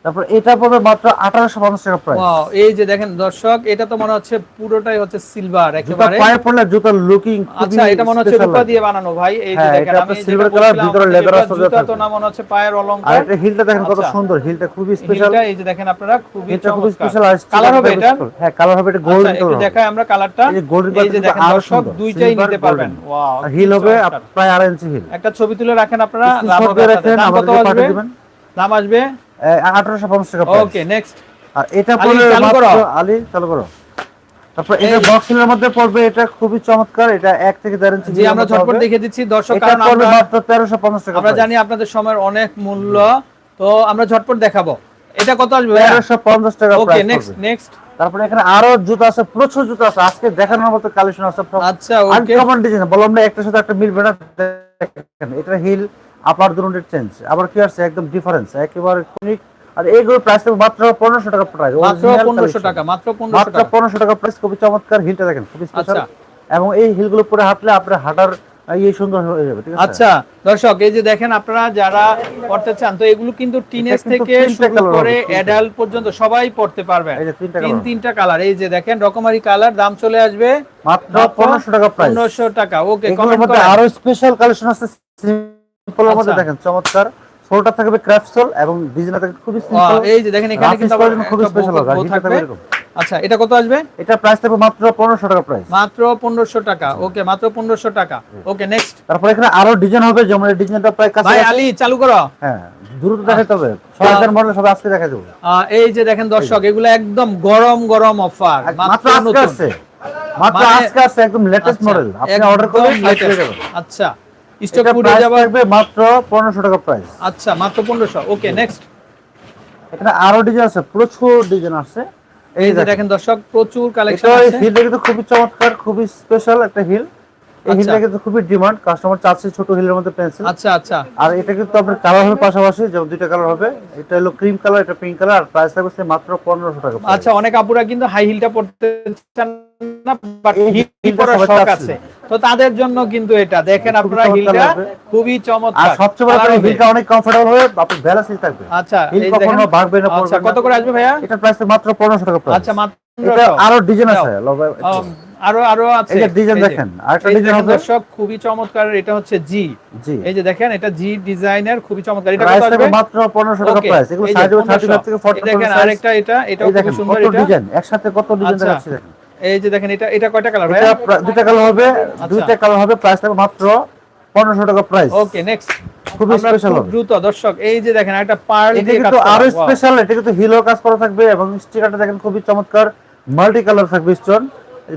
তারপর এটা পড়বে মাত্র আঠারোশো পঞ্চাশ টাকা প্রাইস ওয়াও এই যে দেখেন দর্শক এটা তো মনে হচ্ছে পুরোটাই হচ্ছে সিলভার একেবারে। পায়ে পড়লে জুতার লুকিং আচ্ছা এটা মনে হচ্ছে রূপা দিয়ে বানানো ভাই। এই যে হ্যাঁ, দেখেন আমি color, বলছিলাম, ভিতরে এটা আসলে জুতা তো না মনে হচ্ছে পায়ের আর এটা হিলটা দেখেন কত আচ্ছা। সুন্দর হিলটা খুবই স্পেশাল হিলটা এই যে দেখেন আপনারা খুবই এটা খুবই স্পেশাল আর কালার হবে এটা? হ্যাঁ কালার হবে এটা আচ্ছা গোল্ডেন একটু কালার দেখাই আমরা কালারটা এই যে golden এই যে দেখেন দর্শক দুইটাই নিতে পারবেন। ওয়াও হিল হবে প্রায় আড়াই ইঞ্চি হিল একটা ছবি তুলে রাখেন আপনারা হবে রাখেন, পাঠিয়ে দিবেন। দাম আসবে? আঠারোশো পঞ্চাশ টাকা ওকে নেক্সট আর এটা আলী, পড়বে চালু করো। আলী চালু করো। তারপর এটা এই- মধ্যে পড়বে এটা খুবই চমৎকার এটা এক থেকে দেড় ইঞ্চি আমরা ঝটপট দেখে দিচ্ছি দর্শক কারণ আমরা মাত্র তেরোশো পঞ্চাশ টাকা আমরা জানি আপনাদের সময়ের অনেক মূল্য তো আমরা ঝটপট দেখাবো। এটা কত আসবে তেরোশো পঞ্চাশ টাকা ওকে নেক্সট নেক্সট তারপরে এখানে আরও জুতা আছে প্রচুর জুতা আছে। আজকে দেখানোর মতো কালেকশন আছে। আচ্ছা ওকে আনকমন ডিজাইন বললাম না একটার সাথে একটা মিলবে না। এটা হিল আপার দুরুন্ডের চেঞ্জ আবার কি আছে একদম ডিফারেন্স একেবারে ইউনিক আর এইগুলোর প্রাইস মাত্র পনেরোশো টাকা প্রাইস মাত্র পনেরোশো টাকা মাত্র পনেরোশো মাত্র টাকা। পনেরোশো টাকা প্রাইস খুবই চমৎকার হিলটা দেখেন খুবই স্পেশাল আচ্ছা। এবং এই হিলগুলো পরে হাঁটলে আপনার হাঁটার ইয়ে সুন্দর হয়ে যাবে ঠিক আছে? আচ্ছা দর্শক এই যে দেখেন আপনারা যারা পড়তে চান তো এগুলো কিন্তু টিনেজ থেকে শুরু করে অ্যাডাল্ট পর্যন্ত সবাই পড়তে পারবেন এই তিন তিনটা কালার এই যে দেখেন রকমারি কালার দাম চলে আসবে মাত্র পনেরোশো টাকা প্রাইস পনেরোশো টাকা। ওকে কমেন্ট করেন। আরও স্পেশাল কালেকশন আছে মধ্যে আচ্ছা। দেখেন চমৎকার। সোলটা থাকবে ক্রাফট সোল এবং ডিজাইনটা থাকবে খুবই সিম্পল এই যে দেখেন এখানে কিন্তু খুবই স্পেশাল থাকবে এরকম। আচ্ছা এটা কত আসবে? এটা প্রাইস থাকবে মাত্র পনেরোশো টাকা প্রাইস মাত্র পনেরোশো টাকা। ওকে মাত্র পনেরোশো টাকা। ওকে নেক্সট তারপর এখানে আরও ডিজাইন হবে যেমন এই ডিজাইনটা প্রায় কাছে ভাই আলী চালু করো। হ্যাঁ দ্রুত দেখাতে হবে। ছয় হাজার মডেল সব আজকে দেখা দেবো। এই যে দেখেন দর্শক এগুলো একদম গরম গরম অফার মাত্র আজকে আসছে মাত্র মানে- আজকে আসছে একদম লেটেস্ট আচ্ছা, মডেল আপনি অর্ডার করলে। আচ্ছা। স্টক পুরো যাবে থাকবে মাত্র 1500 টাকা প্রাইস আচ্ছা মাত্র 1500 ওকে নেক্সট এখানে আরও ডিজাইন আছে প্রচুর ডিজাইন আছে। এই দেখেন। দর্শক প্রচুর কালেকশন আছে। আছে হিলটা কিন্তু খুবই চমৎকার খুবই স্পেশাল একটা হিল এই আচ্ছা। হিলটা কিন্তু খুবই ডিমান্ড কাস্টমার চাচ্ছে ছোট হিলের মধ্যে পেন্সিল আচ্ছা আচ্ছা। আর এটা কিন্তু আপনার কালার হবে পাশাপাশি যেমন দুইটা কালার হবে এটা হলো ক্রিম কালার এটা পিঙ্ক কালার আর প্রাইস থাকবে মাত্র পনেরোশো টাকা আচ্ছা অনেক আপুরা কিন্তু হাই হিলটা পড়তে চান না বাট হিল হিলটা পরার শখ আছে। তো তাদের জন্য কিন্তু এটা। দেখেন আপনারা হিলটা। খুবই আর চমৎকার সবচেয়ে বড় Colour কথা হিলটা অনেক কমফোর্টেবল হবে থাকবে। আচ্ছা হিল কখনো দেখেন। ভাগবে না আচ্ছা কত করে আসবে ভাইয়া? এটা প্রাইস মাত্র পনেরোশো টাকা আচ্ছা মাত্র আরও ডিজাইন আছে আরও আরও আছে। এই ডিজাইন দেখেন আরেকটা ডিজাইন হবে দর্শক খুবই চমৎকার এটা হচ্ছে জি জি এই যে দেখেন এটা জি ডিজাইনের খুবই চমৎকার। এটা কত আসবে? মাত্র পনেরোশো টাকা প্রাইস এগুলো সাইজ হবে থার্টি 1500 ফাইভ থেকে ফর্টি এই দেখেন আরেকটা এটা খুবই দেখেন সুন্দর এটা। ডিজাইন একসাথে কত ডিজাইন আচ্ছা। দেখাচ্ছি দেখেন। এই যে দেখেন এটা এটা কয়টা কালার ভাই এটা দুইটা কালার হবে দুইটা কালার হবে প্রাইস থাকবে মাত্র পনেরোশো টাকা প্রাইস ওকে নেক্সট খুবই স্পেশাল হবে। দ্রুত দর্শক এই যে দেখেন একটা পার্ল এটা দিয়ে কাজ। আরও স্পেশাল এটা কিন্তু হিলো কাজ করা থাকবে এবং স্টিকারটা দেখেন খুবই চমৎকার। মাল্টি কালার থাকবে স্টোন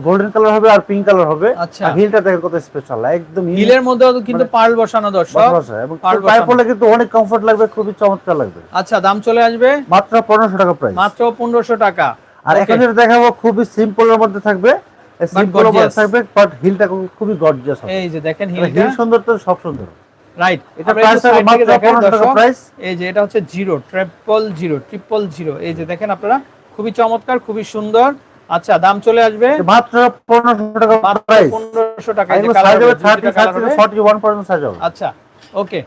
গোল্ডেন কালার হবে আর পিঙ্ক কালার হবে। আচ্ছা। হিলটা দেখেন কত স্পেশাল একদম হিলের কিন্তু মানে পার্ল বসানো দর্শক এবং পার্ল পায়ে পড়লে কিন্তু অনেক কমফোর্ট লাগবে খুবই চমৎকার লাগবে। আচ্ছা দাম চলে আসবে? মাত্র পনেরোশো টাকা প্রাইস মাত্র পনেরোশো টাকা। আর এখানে দেখাবো খুবই সিম্পলের মধ্যে থাকবে। Simple gorgeous. থাকবে বাট হিলটা খুবই গর্জিয়াস হবে। এই যে দেখেন হিল হিলটা সুন্দর তো সব সুন্দর। রাইট এটা প্রাইস মাত্র পনেরোশো টাকা প্রাইস এই যে এটা হচ্ছে zero triple zero triple zero এই যে দেখেন আপনারা খুবই চমৎকার খুবই সুন্দর। আচ্ছা দাম চলে আসবে মাত্র পনেরোশো টাকা প্রাইস পনেরোশো টাকা এই সাইজ হবে, হবে থার্টি দুইটা ফাইভ colour থেকে হবে। ফর্টি ওয়ান পর্যন্ত সাইজ হবে আচ্ছা ওকে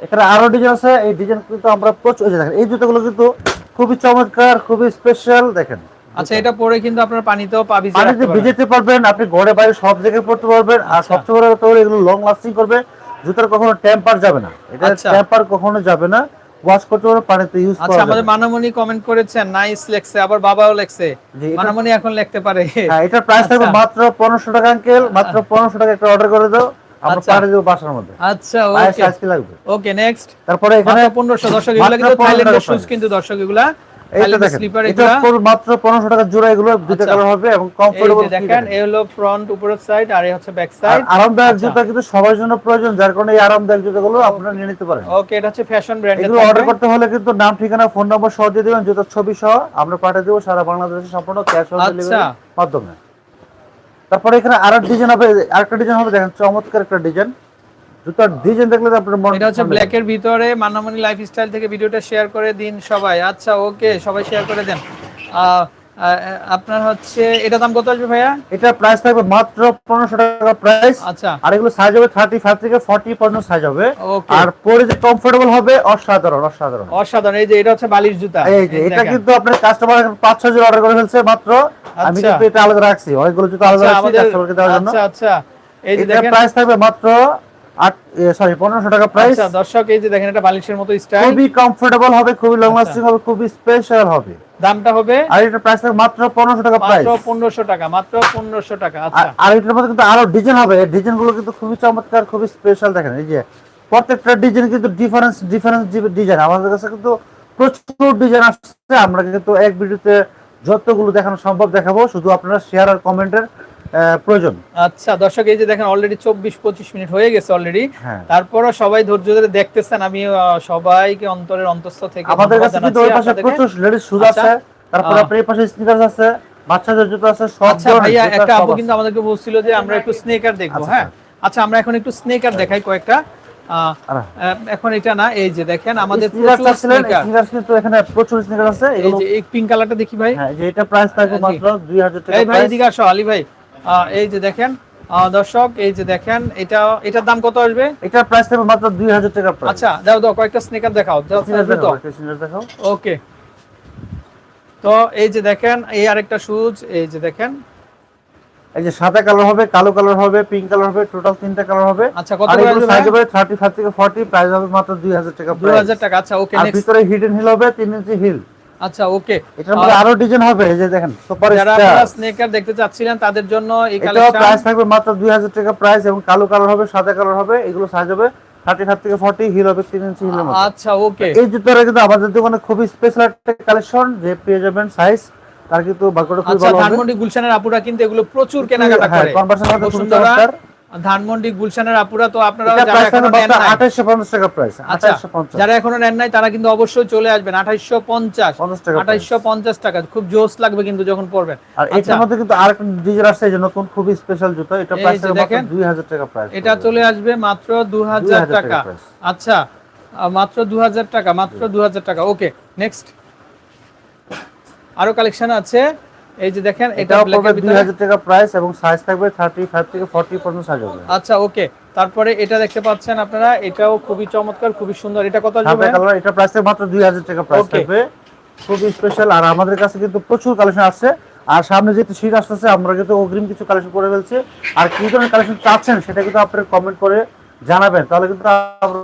এখানে আরও ডিজাইন আছে এই ডিজাইন কিন্তু আমরা প্রচুর দেখেন এই জুতোগুলো কিন্তু খুবই চমৎকার খুবই স্পেশাল দেখেন আচ্ছা এটা পরে কিন্তু আপনার পানিতেও পা ভিজিয়ে পানিতে। ভিজাতে পারবেন আপনি ঘরে বাইরে সব জায়গায় পড়তে পারবেন আর আচ্ছা। সবচেয়ে বড় কথা হলো এগুলো লং লাস্টিং করবে জুতার কখনো টেম্পার যাবে না এটা আচ্ছা। টেম্পার কখনো যাবে না ওয়াশ করতে পারে তো ইউজ আচ্ছা আমাদের মানমণি কমেন্ট করেছেন নাইস লেখছে আবার বাবাও লেখছে। মানমণি এখন লিখতে পারে। হ্যাঁ এটা প্রাইস থাকবে আচ্ছা। মাত্র পনেরোশো টাকা আঙ্কেল মাত্র পনেরোশো টাকা একটা অর্ডার করে দাও আমরা আচ্ছা। পাঠিয়ে দেব বাসার মধ্যে। আচ্ছা ওকে আজকে লাগবে? ওকে নেক্সট তারপরে এখানে মাত্র 1500 দর্শক এগুলা কিন্তু থাইল্যান্ডের শুজ কিন্তু দর্শক এগুলা দেখেন এটা মাত্র পনেরোশো টাকা জোড়া এগুলো দুইটা আচ্ছা। কালার হবে এবং কমফোর্টেবল দেখেন এই হলো ফ্রন্ট উপরের সাইড আর এই হচ্ছে ব্যাক সাইড আরামদায়ক আচ্ছা। জুতা কিন্তু সবার জন্য প্রয়োজন যার কারণে এই আরামদায়ক জুতাগুলো আপনারা নিয়ে নিতে পারেন। ওকে এটা হচ্ছে ফ্যাশন ব্র্যান্ডের এগুলো অর্ডার করতে হলে কিন্তু নাম ঠিকানা ফোন নম্বর সহ দিয়ে দেবেন জুতার ছবি সহ। আমরা পাঠিয়ে দেবো সারা বাংলাদেশে সম্পূর্ণ ক্যাশ অন আচ্ছা। মাধ্যমে। তারপরে এখানে আরেক ডিজাইন হবে আরেকটা ডিজাইন হবে দেখেন চমৎকার একটা ডিজাইন জুতার ডিজাইন দেখলে আপনার মন এটা হচ্ছে ব্ল্যাক এর ভিতরে মানামনি লাইফস্টাইল থেকে ভিডিওটা শেয়ার করে দিন সবাই। আচ্ছা ওকে সবাই শেয়ার করে দেন। আপনার হচ্ছে এটা দাম কত আসবে ভাইয়া? এটা প্রাইস থাকবে মাত্র পনেরোশো টাকা প্রাইস আচ্ছা। আর এগুলো সাইজ হবে থার্টি ফাইভ থেকে ফর্টি পর্যন্ত সাইজ হবে আর পরে যে কমফোর্টেবল হবে অসাধারণ অসাধারণ। অসাধারণ। এই যে এটা হচ্ছে বালিশ জুতা। এই যে এটা কিন্তু আপনার কাস্টমার পাঁচ ছয় অর্ডার করে ফেলছে মাত্র। আমি আচ্ছা। কিন্তু এটা আলাদা রাখছি। অনেকগুলো জুতো আলাদা আচ্ছা রাখছি কাস্টমারকে দেওয়ার জন্য। আচ্ছা আচ্ছা। এই যে দেখেন। প্রাইস থাকবে মাত্র আট সরি পনেরোশো টাকা প্রাইস দর্শক এই যে দেখেন এটা বালিশের মতো স্টাইল খুবই কমফোর্টেবল হবে খুবই লং। লাস্টিং হবে খুবই স্পেশাল হবে। দামটা হবে আর এটা প্রাইস মাত্র পনেরোশো টাকা প্রাইস পনেরোশো টাকা মাত্র পনেরোশো টাকা আর এটার মধ্যে কিন্তু আরও ডিজাইন হবে ডিজাইনগুলো কিন্তু খুবই চমৎকার খুবই স্পেশাল দেখেন এই যে প্রত্যেকটা ডিজাইন কিন্তু ডিফারেন্স ডিফারেন্স ডিজাইন আমাদের কাছে কিন্তু প্রচুর ডিজাইন আসছে আমরা কিন্তু এক ভিডিওতে যতগুলো দেখানো সম্ভব দেখাবো শুধু আপনারা শেয়ার আর কমেন্টের প্রয়োজন। আচ্ছা দর্শক এই যে দেখেন অলরেডি চব্বিশ পঁচিশ মিনিট হয়ে গেছে অলরেডি হ্যাঁ। তারপরও সবাই ধৈর্য ধরে দেখতেছেন আমি সবাইকে অন্তরের অন্তঃস্থ থেকে আমাদের কাছে কিন্তু ওই পাশে প্রচুর লেডিস শুজ আচ্ছা। আছে তারপর আপনার এই পাশে স্নিকার্স আছে বাচ্চাদের জুতো আছে সব আচ্ছা ভাইয়া একটা আপু কিন্তু আমাদেরকে বলছিল যে আমরা একটু স্নেকার দেখব আচ্ছা, হ্যাঁ? আচ্ছা। আমরা এখন একটু স্নেকার দেখাই কয়েকটা। এখন এটা না এই যে দেখেন আমাদের কিন্তু এখানে প্রচুর স্নিকার আছে এই যে এই পিঙ্ক কালারটা দেখি ভাই। হ্যাঁ যে এটা প্রাইস থাকবে জি। মাত্র 2000 টাকা এই ভাই আসো আলী ভাই। এই যে দেখেন দর্শক এই যে দেখেন এটা এটার দাম কত আসবে? এটা প্রাইস থাকবে মাত্র 2000 টাকা প্রাইস আচ্ছা দাও দাও কয়েকটা স্নেকার দেখাও স্নিকার দেখাও ওকে তো এই যে দেখেন এই আরেকটা শুজ এই যে দেখেন। এই যে সাদা কালার হবে কালো কালার হবে পিঙ্ক কালার হবে টোটাল তিনটা কালার হবে। আচ্ছা কত এগুলো সাইজ হবে 35 থেকে 40 প্রাইস হবে মাত্র 2000 টাকা দুই প্রাইস হাজার টাকা আচ্ছা ওকে নেক্সট ভিতরে হিডেন হিল হবে 3 ইঞ্চি হিল আচ্ছা ওকে এটার মধ্যে আরও ডিজাইন হবে এই যে দেখেন সুপার যারা স্নেকার দেখতে চাচ্ছিলেন তাদের জন্য এই কালেকশন প্রাইস থাকবে মাত্র 2000 টাকা প্রাইস এবং কালো কালার হবে সাদা কালার হবে এগুলো সাইজ হবে 35 থেকে 40 হিল হবে 3 ইঞ্চি হিলের আচ্ছা ওকে এই জুতোটা কিন্তু আমাদের দোকানে খুবই স্পেশাল একটা কালেকশন যে পেয়ে যাবেন সাইজ তার কিন্তু খুবই আচ্ছা ভালো হবে। ধানমন্ডি গুলশানের আপুরা কিন্তু এগুলো প্রচুর কেনাকাটা হ্যাঁ করে। বসুন্ধরা চমৎকার ধানমন্ডি গুলশানের আপুরা তো আপনারা এটা যারা এখনও নেন নাই- টাকা প্রাইস আচ্ছা যারা এখনও নেন নাই তারা কিন্তু অবশ্যই চলে আসবেন। আঠাইশশো পঞ্চাশ। আঠাইশশো পঞ্চাশ টাকা খুব জোস লাগবে কিন্তু যখন পড়বেন। আর আচ্ছা। এটার মধ্যে কিন্তু আরেকটা ডিজাইন আসছে যে নতুন খুবই স্পেশাল জুতো। এটা প্রাইস মাত্র দেখেন, দুই হাজার টাকা প্রাইস এটা চলে আসবে মাত্র দু হাজার টাকা টাকা। আচ্ছা মাত্র দু হাজার টাকা মাত্র দু হাজার টাকা। ওকে নেক্সট আরও কালেকশন আছে। এই যে দেখেন এটা পড়বে দুই ভিতরে হাজার টাকা প্রাইস এবং সাইজ থাকবে থার্টি ফাইভ থেকে ফর্টি পর্যন্ত সাইজ হবে। আচ্ছা ওকে তারপরে এটা দেখতে পাচ্ছেন আপনারা এটাও খুবই চমৎকার খুবই সুন্দর। এটা কত আসবে কালার এটা প্রাইস মাত্র দুই হাজার টাকা প্রাইস থাকবে। খুবই স্পেশাল আর আমাদের কাছে কিন্তু প্রচুর কালেকশন আসছে। আর সামনে যেহেতু শীত আসতেছে আমরা কিন্তু অগ্রিম কিছু কালেকশন করে ফেলছি। আর কি ধরনের কালেকশন চাচ্ছেন সেটা কিন্তু আপনারা কমেন্ট করে জানাবেন। তাহলে কিন্তু আমরা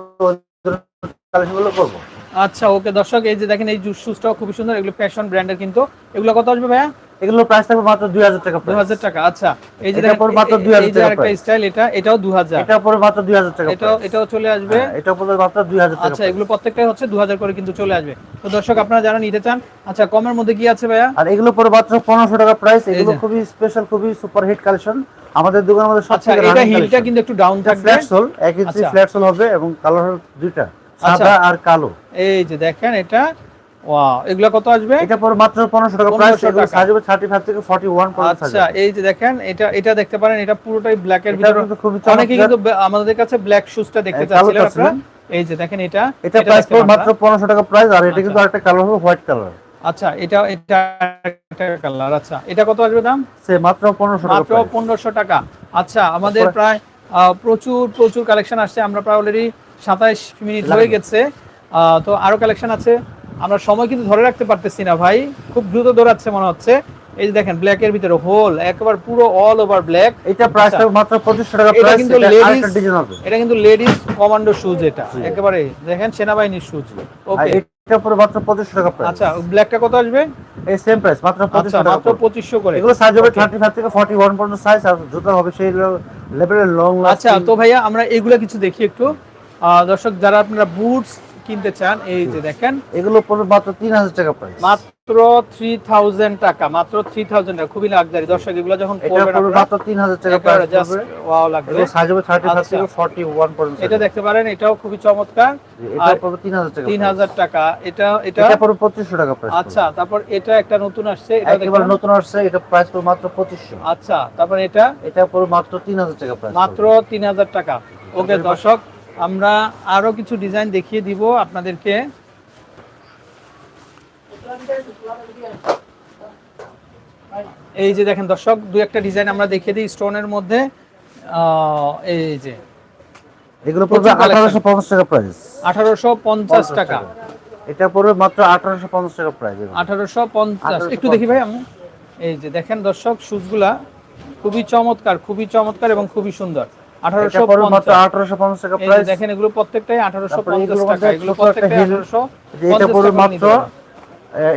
কালেকশনগুলো করব। আচ্ছা ওকে দর্শক এই যে দেখেন এই জুস শুজটাও খুবই সুন্দর। এগুলো ফ্যাশন ব্র্যান্ডের কিন্তু। এগুলো কত আসবে ভাইয়া? এগুলোর প্রাইস থাকবে মাত্র দুই হাজার টাকা দু price। হাজার টাকা আচ্ছা। এই যে এটা দেখেন মাত্র এই- 2000 এই যে টাকা একটা স্টাইল এটা এটাও দু হাজার। এটা পড়বে মাত্র দুই হাজার টাকা এটাও price। এটাও চলে আসবে? হ্যাঁ, এটা পড়বে মাত্র দুই হাজার টাকা আচ্ছা এগুলো প্রত্যেকটাই হচ্ছে দু হাজার করে কিন্তু চলে আসবে। তো দর্শক আপনারা যারা নিতে চান আচ্ছা কমের মধ্যে কি আছে ভাইয়া? আর এগুলো পরে মাত্র পনেরোশো টাকা প্রাইস এগুলো। খুবই স্পেশাল খুবই সুপার হিট কালেকশন আমাদের দোকানের মধ্যে আচ্ছা এটা হিলটা কিন্তু একটু ডাউন থাকবে। ফ্ল্যাট সোল এক ইঞ্চি। ফ্ল্যাট সোল হবে এবং কালার দুইটা। সাদা আর কালো। এই যে দেখেন এটা ওয়াও এগুলো কত আসবে? এটা পরে মাত্র পনেরোশো টাকা। প্রাইস এগুলো থার্টি ফাইভ থেকে ফর্টি ওয়ান পর্যন্ত আচ্ছা এই যে দেখেন এটা এটা দেখতে পারেন এটা পুরোটাই ব্ল্যাক এর ভিতরে। অনেকে কিন্তু আমাদের কাছে ব্ল্যাক শুজটা দেখতে চাচ্ছিলেন আপনারা। এই যে দেখেন এটা এটা প্রাইস পারেন মাত্র পনেরোশো টাকা প্রাইস আর এটা কিন্তু আরেকটা কালার হবে হোয়াইট কালার আচ্ছা এটা এটা একটা কালার আচ্ছা। এটা কত আসবে দাম? সে মাত্র পনেরোশো টাকা মাত্র price। পনেরোশো টাকা। আচ্ছা আমাদের প্রায় প্রচুর প্রচুর কালেকশন আসছে। আমরা প্রায় অলরেডি সাতাইশ মিনিট হয়ে গেছে। তো আরও কালেকশন আছে। আমরা সময় কিন্তু ধরে রাখতে পারতেছি না ভাই। খুব দ্রুত দৌড়াচ্ছে মনে হচ্ছে। এই যে দেখেন ব্ল্যাক এর ভিতরে হোল একবার পুরো অল ওভার ব্ল্যাক এটা প্রাইস আচ্ছা। মাত্র টাকা এটা কিন্তু হবে। এটা কিন্তু লেডিস কমান্ডো শুজ এটা। একেবারে দেখেন সেনাবাহিনীর শুজ ওকে এটা পরে মাত্র টাকা প্রাইস আচ্ছা ব্ল্যাকটা কত আসবে? এই সেম প্রাইস মাত্র আচ্ছা পঁচিশশো টাকা মাত্র পড়বে। পঁচিশশো করে। এগুলো সাইজ হবে Okay. থার্টি ফাইভ থেকে ফর্টি ওয়ান পর্যন্ত সাইজ আর জুতো হবে সেই লেভেলের লং আচ্ছা তো ভাইয়া আমরা এগুলো কিছু দেখি একটু। দর্শক যারা আপনারা বুটস কিনতে চান এই যে দেখেন এগুলো পড়বে মাত্র তিন হাজার টাকা প্রাইস মাত্র থ্রি থাউজেন্ড টাকা মাত্র থ্রি থাউজেন্ড টাকা খুবই লাক্সারি দর্শক এগুলো যখন এটা পরবেন পড়বে আপনারা, মাত্র তিন হাজার টাকা প্রাইস পড়বে। লাগবে। এগুলো সাইজ হবে থার্টি ফাইভ আচ্ছা। থেকে ফর্টি ওয়ান পর্যন্ত এটা দেখতে পারেন এটাও খুবই চমৎকার। এটা আর পড়বে তিন হাজার টাকা তিন price। হাজার টাকা এটা এটা এটা পড়বে পঁচিশশো টাকা প্রাইস আচ্ছা তারপর এটা একটা নতুন আসছে এটা একেবারে। নতুন আসছে এটা প্রাইস পড়বে মাত্র পঁচিশশো। আচ্ছা তারপর এটা? এটা পড়বে মাত্র তিন হাজার টাকা প্রাইস মাত্র তিন হাজার টাকা। ওকে দর্শক আমরা আরও কিছু ডিজাইন দেখিয়ে দিব আপনাদেরকে। এই যে দেখেন দর্শক দু একটা ডিজাইন আমরা দেখিয়ে দিই স্টোনের মধ্যে। এই যে। এগুলো পড়বে প্রচুর collection। আঠারোশো পঞ্চাশ টাকা প্রাইস আঠারোশো পঞ্চাশ টাকা। এটা পড়বে মাত্র আঠারোশো পঞ্চাশ টাকা প্রাইস আঠারোশো পঞ্চাশ। 1850 একটু দেখি ভাই আমি। এই যে দেখেন দর্শক শুজগুলা খুবই চমৎকার খুবই চমৎকার এবং খুবই সুন্দর। আঠারোশো পঞ্চাশ। টাকা দেখেন এগুলো প্রত্যেকটাই আঠারোশো পঞ্চাশ টাকা। এগুলো প্রত্যেকটাই আঠারোশো মাত্র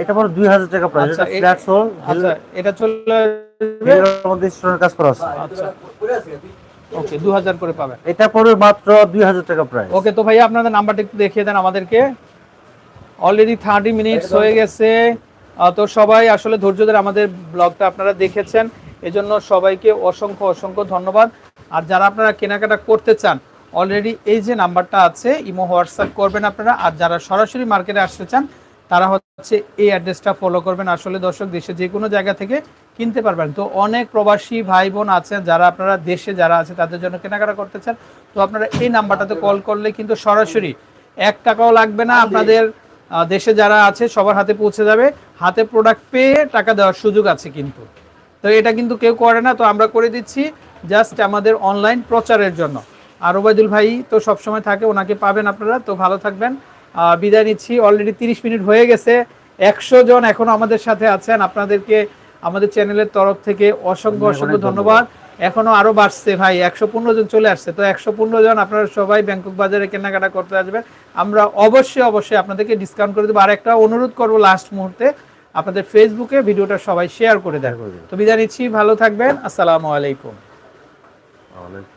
এটা পড়বে দুই হাজার টাকা প্রাইস আচ্ছা, এটা ফ্ল্যাট সোল আচ্ছা এটা চলে এর মধ্যে স্টোনের কাজ করা আছে। আচ্ছা। ওকে করে পাবেন। এটা মাত্র দুই হাজার টাকা প্রাইস ওকে তো আপনাদের নাম্বারটা একটু দেখিয়ে দেন আমাদেরকে। অলরেডি থার্টি মিনিটস হয়ে গেছে। তো সবাই আসলে ধৈর্য ধরে আমাদের ব্লগটা আপনারা দেখেছেন। এজন্য সবাইকে অসংখ্য অসংখ্য ধন্যবাদ। আর যারা আপনারা কেনাকাটা করতে চান অলরেডি এই যে নাম্বারটা আছে ইমো হোয়াটসঅ্যাপ করবেন আপনারা। আর যারা সরাসরি মার্কেটে আসতে চান তারা হচ্ছে এই অ্যাড্রেসটা ফলো করবেন। আসলে দর্শক দেশে যে কোনো জায়গা থেকে কিনতে পারবেন। তো অনেক প্রবাসী ভাই বোন আছেন যারা আপনারা দেশে যারা আছে তাদের জন্য কেনাকাটা করতে চান তো আপনারা এই নাম্বারটাতে কল করলে কিন্তু সরাসরি এক টাকাও লাগবে না। আপনাদের দেশে যারা আছে সবার হাতে পৌঁছে যাবে। হাতে প্রোডাক্ট পেয়ে টাকা দেওয়ার সুযোগ আছে কিন্তু। তো এটা কিন্তু কেউ করে না। তো আমরা করে দিচ্ছি। জাস্ট আমাদের অনলাইন প্রচারের জন্য। আর ওবায়দুল ভাই তো সবসময় থাকে ওনাকে পাবেন আপনারা তো ভালো থাকবেন। বিদায় নিচ্ছি অলরেডি তিরিশ মিনিট হয়ে গেছে একশো জন এখনও আমাদের সাথে আছেন। আপনাদেরকে আমাদের চ্যানেলের তরফ থেকে অসংখ্য অসংখ্য ধন্যবাদ। এখনও আরও বাড়ছে ভাই একশো পনেরো জন চলে আসছে। তো একশো পনেরো জন আপনারা সবাই ব্যাংকক বাজারে কেনাকাটা করতে আসবেন। আমরা অবশ্যই অবশ্যই আপনাদেরকে ডিসকাউন্ট করে দেবো। আর একটা অনুরোধ করব লাস্ট মুহূর্তে আপনাদের ফেসবুকে ভিডিওটা সবাই শেয়ার করে দেন। তো বিদায় নিচ্ছি ভালো থাকবেন আসসালামু আলাইকুম। Amen.